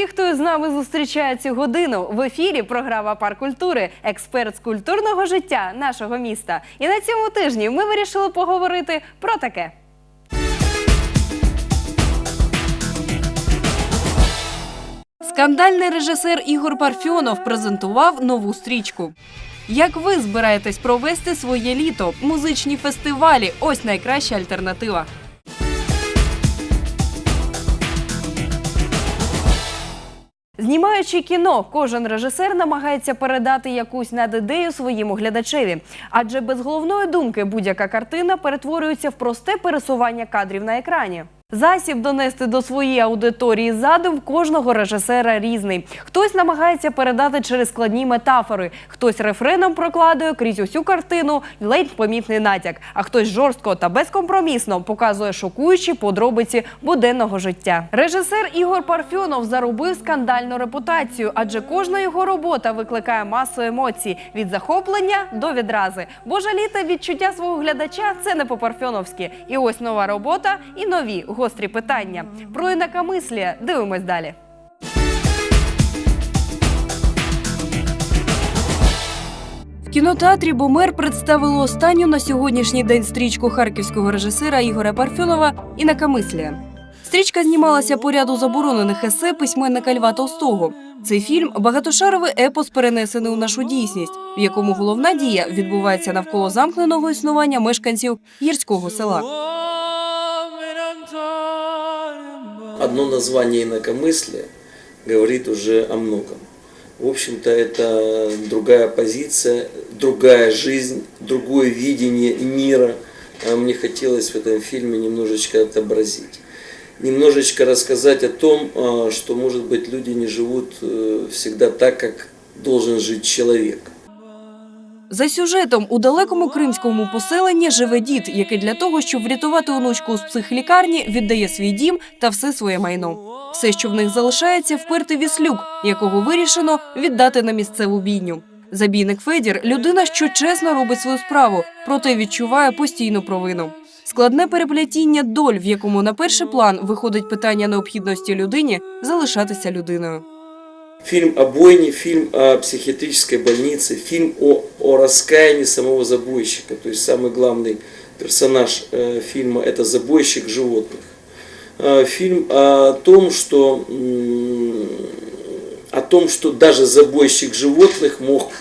Усіх, хто з нами зустрічає цю годину. В ефірі програма Парк культури, експерт з культурного життя нашого міста. І на цьому тижні ми вирішили поговорити про таке. Скандальний режисер Ігор Парфьонов презентував нову стрічку. Як ви збираєтесь провести своє літо? Музичні фестивалі ось найкраща альтернатива. Знімаючи кіно, кожен режисер намагається передати якусь надідею своєму глядачеві. Адже без головної думки будь-яка картина перетворюється в просте пересування кадрів на екрані. Засіб донести до своєї аудиторії задум кожного режисера різний. Хтось намагається передати через складні метафори, хтось рефреном прокладує крізь усю картину ледь помітний натяк, а хтось жорстко та безкомпромісно показує шокуючі подробиці буденного життя. Режисер Ігор Парфьонов заробив скандальну репутацію, адже кожна його робота викликає масу емоцій від захоплення до відрази. Бо жаліти відчуття свого глядача це не по-парфьоновськи. І ось нова робота і нові гострі питання. Про інакомислія дивимось далі. В кінотеатрі Бомер представили останню на сьогоднішній день стрічку харківського режисера Ігоря Парфьонова «Інакомислія». Стрічка знімалася по ряду заборонених есе письменника Льва Толстого. Цей фільм багатошаровий епос перенесений у нашу дійсність, в якому головна дія відбувається навколо замкненого існування мешканців гірського села. Одно название инакомыслия говорит уже о многом. В общем-то, это другая позиция, другая жизнь, другое видение мира. А Мне хотелось в этом фильме немножечко отобразить. Немножечко рассказать о том, а, что, может быть, люди не живут э, всегда так, как должен жить человек. За сюжетом у далекому кримському поселенні живе дід, який для того, щоб врятувати онучку з психлікарні, віддає свій дім та все своє майно. Все, що в них залишається, впертий віслюк, якого вирішено віддати на місцеву бійню. Забійник Федір людина, що чесно робить свою справу, проте відчуває постійну провину. Складне переплетіння доль, в якому на перший план виходить питання необхідності людині залишатися людиною. Фильм о бойне, фильм о психиатрической больнице, фильм о, о раскаянии самого забойщика. То есть самый главный персонаж э, фильма это забойщик животных. Э, фильм о том, что м, о том, что даже забойщик животных мог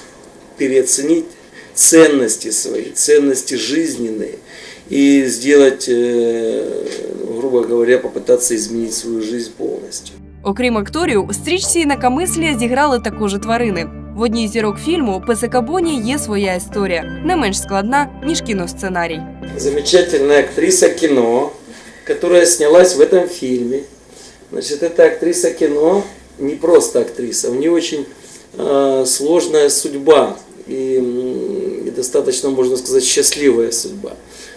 переоценить ценности свои, ценности жизненные и сделать, э, грубо говоря, попытаться изменить свою жизнь полностью. Окрім акторів, у стрічці «Інакомислія» зіграли також і тварини. В одній з зірок фільму Песика Боні є своя історія, не менш складна ніж кіносценарій. замечательная актриса кино, которая снялась в этом фильме. Значит, эта актриса кино не просто актриса, у нее очень э, сложная судьба и, м, и достаточно, можно сказать, счастливая судьба.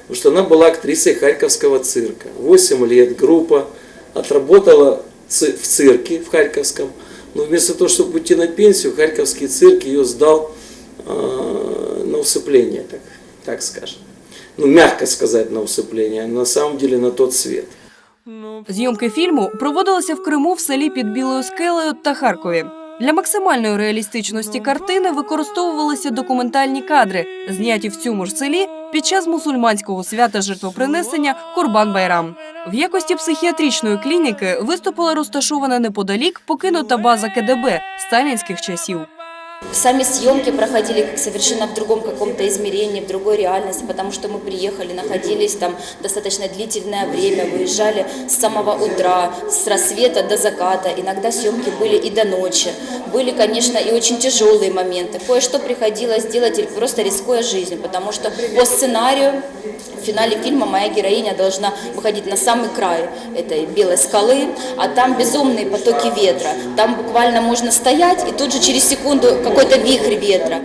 Потому что она была актрисой Харьковского цирка. 8 лет группа отработала ци- в цирке в Харьковском, но вместо того, чтобы уйти на пенсию, Харьковский цирк ее сдал э, на усыпление, так, так скажем ну, мягко сказать, на усыпление, а на самом деле на тот свет. Зйомки фільму проводилися в Криму в селі під Білою скелею та Харкові. Для максимальної реалістичності картини використовувалися документальні кадри, зняті в цьому ж селі під час мусульманського свята жертвопринесення Курбан Байрам. В якості психіатричної клініки виступила розташована неподалік покинута база КДБ сталінських часів. Сами съемки проходили совершенно в другом каком-то измерении, в другой реальности, потому что мы приехали, находились там достаточно длительное время, выезжали с самого утра, с рассвета до заката, иногда съемки были и до ночи. Были, конечно, и очень тяжелые моменты. Кое-что приходилось делать просто рискуя жизнью, потому что по сценарию в финале фильма моя героиня должна выходить на самый край этой белой скалы, а там безумные потоки ветра. Там буквально можно стоять, и тут же через секунду какой-то вихрь ветра.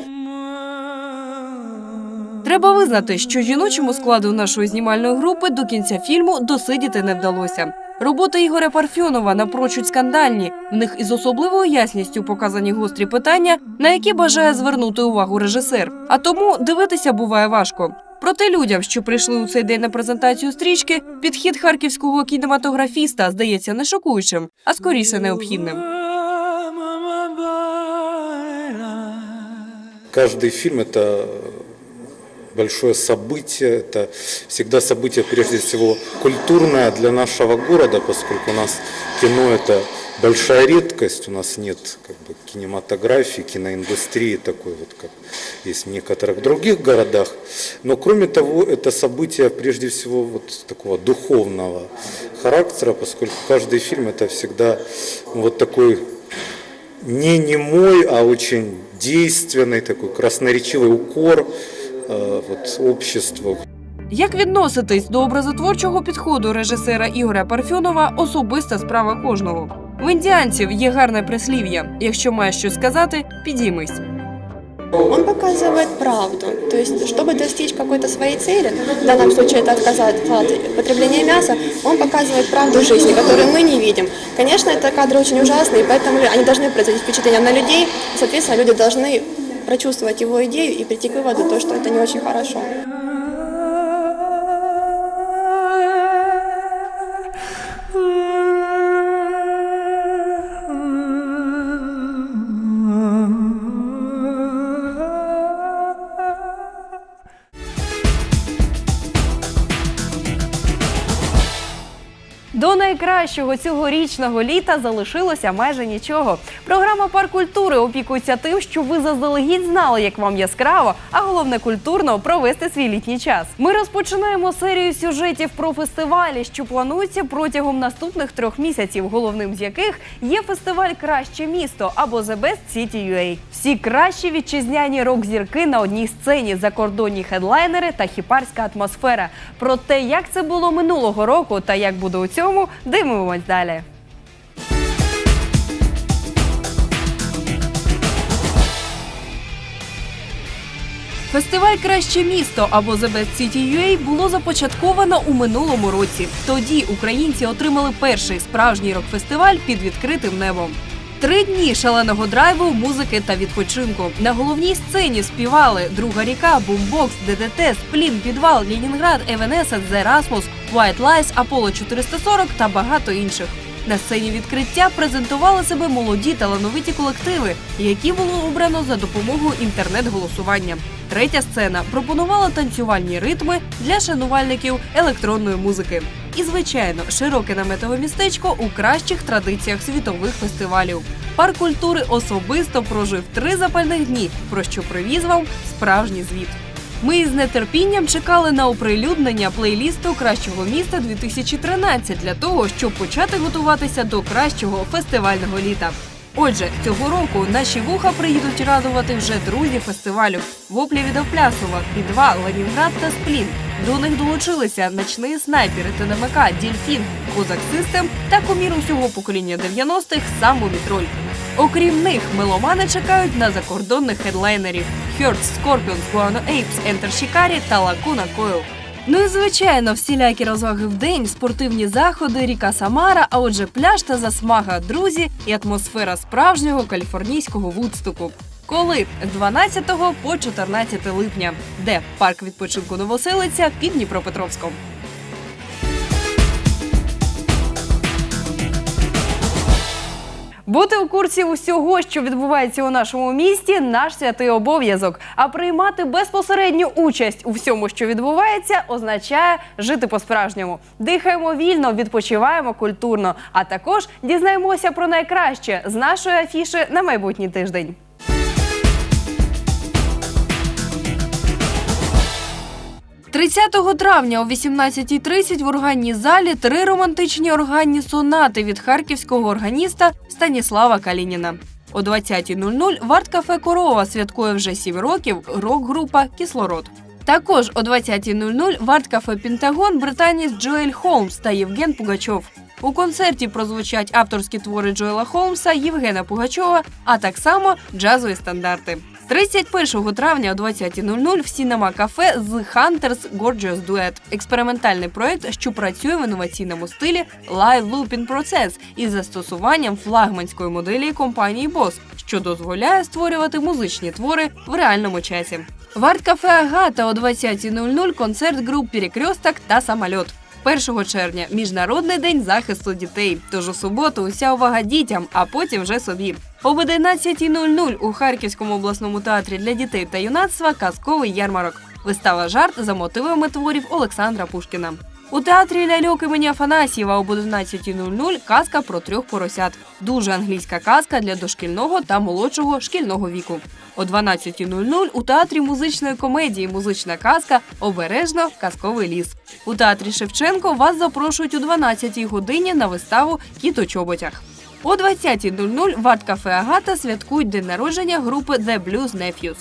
Треба визнати, що жіночому складу нашої знімальної групи до кінця фільму досидіти не вдалося. Роботи Ігоря Парфьонова напрочуд скандальні. В них із особливою ясністю показані гострі питання, на які бажає звернути увагу режисер. А тому дивитися буває важко. Проте людям, що прийшли у цей день на презентацію стрічки, підхід харківського кінематографіста здається не шокуючим, а скоріше необхідним. Каждый фильм – это большое событие, это всегда событие, прежде всего, культурное для нашего города, поскольку у нас кино – это большая редкость, у нас нет как бы, кинематографии, киноиндустрии такой вот, как есть в некоторых других городах. Но кроме того, это событие, прежде всего, вот такого духовного характера, поскольку каждый фильм – это всегда вот такой не немой, а очень действенный, такой красноречивый укор э, вот, обществу. Як відноситись до образотворчого підходу режисера Ігоря Парфьонова особиста справа кожного. В індіанців є гарне прислів'я: якщо маєш щось сказати, підіймись. Он показывает правду. То есть, чтобы достичь какой-то своей цели, в данном случае это отказаться от потребления мяса, он показывает правду жизни, которую мы не видим. Конечно, это кадры очень ужасные, поэтому они должны производить впечатление на людей. Соответственно, люди должны прочувствовать его идею и прийти к выводу, то, что это не очень хорошо. Найкращого цьогорічного літа залишилося майже нічого. Програма Парк культури опікується тим, що ви заздалегідь знали, як вам яскраво, а головне культурно провести свій літній час. Ми розпочинаємо серію сюжетів про фестивалі, що плануються протягом наступних трьох місяців, головним з яких є фестиваль Краще місто або The Best City UA. Всі кращі вітчизняні рок-зірки на одній сцені, закордонні хедлайнери та хіпарська атмосфера. Про те, як це було минулого року та як буде у цьому, дивимось далі. Фестиваль Краще місто або The Best City UA було започатковано у минулому році. Тоді українці отримали перший справжній рок-фестиваль під відкритим небом. Три дні шаленого драйву, музики та відпочинку. На головній сцені співали Друга ріка, Бумбокс, ДДТ, Сплін, Підвал, Ленінград, Евенесенс, The Erasmus, White Lies, Apollo 440 та багато інших. На сцені відкриття презентували себе молоді талановиті колективи, які було обрано за допомогою інтернет-голосування. Третя сцена пропонувала танцювальні ритми для шанувальників електронної музики. І, звичайно, широке наметове містечко у кращих традиціях світових фестивалів. Парк культури особисто прожив три запальних дні, про що привіз вам справжній звіт. Ми із нетерпінням чекали на оприлюднення плейлісту кращого міста 2013 для того, щоб почати готуватися до кращого фестивального літа. Отже, цього року наші вуха приїдуть радувати вже друзі фестивалю воплі від Овплясова, Підвал, Ленінград та Сплін. До них долучилися ночні снайпери ТНМК, Дільфін, Козак Систем та комір усього покоління 90-х сам Мумітроль. Окрім них, меломани чекають на закордонних хедлайнерів Хьордс, Скорпіонс, Гуано Ейпс, Ентер Шікарі та Лакуна Койл. Ну і звичайно, всілякі розваги в день, спортивні заходи, ріка Самара, а отже, пляж та засмага, друзі і атмосфера справжнього каліфорнійського вудстоку. Коли з 12 по 14 липня, де парк відпочинку Новоселиця під Дніпропетровськом. Бути у курсі усього, що відбувається у нашому місті, наш святий обов'язок. А приймати безпосередню участь у всьому, що відбувається, означає жити по-справжньому. Дихаємо вільно, відпочиваємо культурно, а також дізнаємося про найкраще з нашої афіши на майбутній тиждень. – 30 травня о 18.30 в органній залі три романтичні органні сонати від харківського органіста Станіслава Калініна. О 20.00 в арт-кафе Корова святкує вже 7 років рок-група Кислород. Також о 20.00 в арт-кафе Пентагон британець Джоель Холмс та Євген Пугачов. У концерті прозвучать авторські твори Джоела Холмса, Євгена Пугачова, а так само джазові стандарти. 31 травня о 20.00 в Сінема кафе The Hunters Gorgeous Duet – експериментальний проект, що працює в інноваційному стилі Live Looping Process із застосуванням флагманської моделі компанії Boss, що дозволяє створювати музичні твори в реальному часі. В арт-кафе Агата о 20.00 концерт груп Перекресток та самольот. 1 червня міжнародний день захисту дітей. Тож у суботу уся увага дітям, а потім вже собі. Об 11.00 у Харківському обласному театрі для дітей та юнацтва казковий ярмарок. Вистава жарт за мотивами творів Олександра Пушкіна. У театрі ляльок імені Афанасьєва об 11.00 казка про трьох поросят. Дуже англійська казка для дошкільного та молодшого шкільного віку. О 12.00 у театрі музичної комедії Музична казка Обережно казковий ліс. У театрі Шевченко вас запрошують у 12-й годині на виставу Кіт. О 20.00 в арт-кафе Агата святкують день народження групи The Blues Nephews.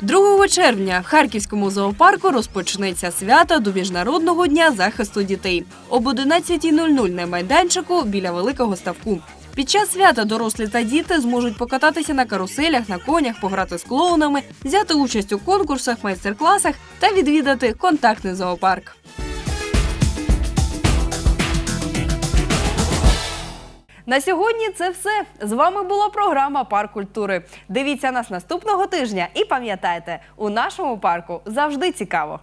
2 червня в Харківському зоопарку розпочнеться свято до Міжнародного дня захисту дітей об 11.00 на майданчику біля великого ставку. Під час свята дорослі та діти зможуть покататися на каруселях, на конях, пограти з клоунами, взяти участь у конкурсах, майстер-класах та відвідати контактний зоопарк. На сьогодні це все. З вами була програма Парк культури. Дивіться нас наступного тижня і пам'ятайте, у нашому парку завжди цікаво.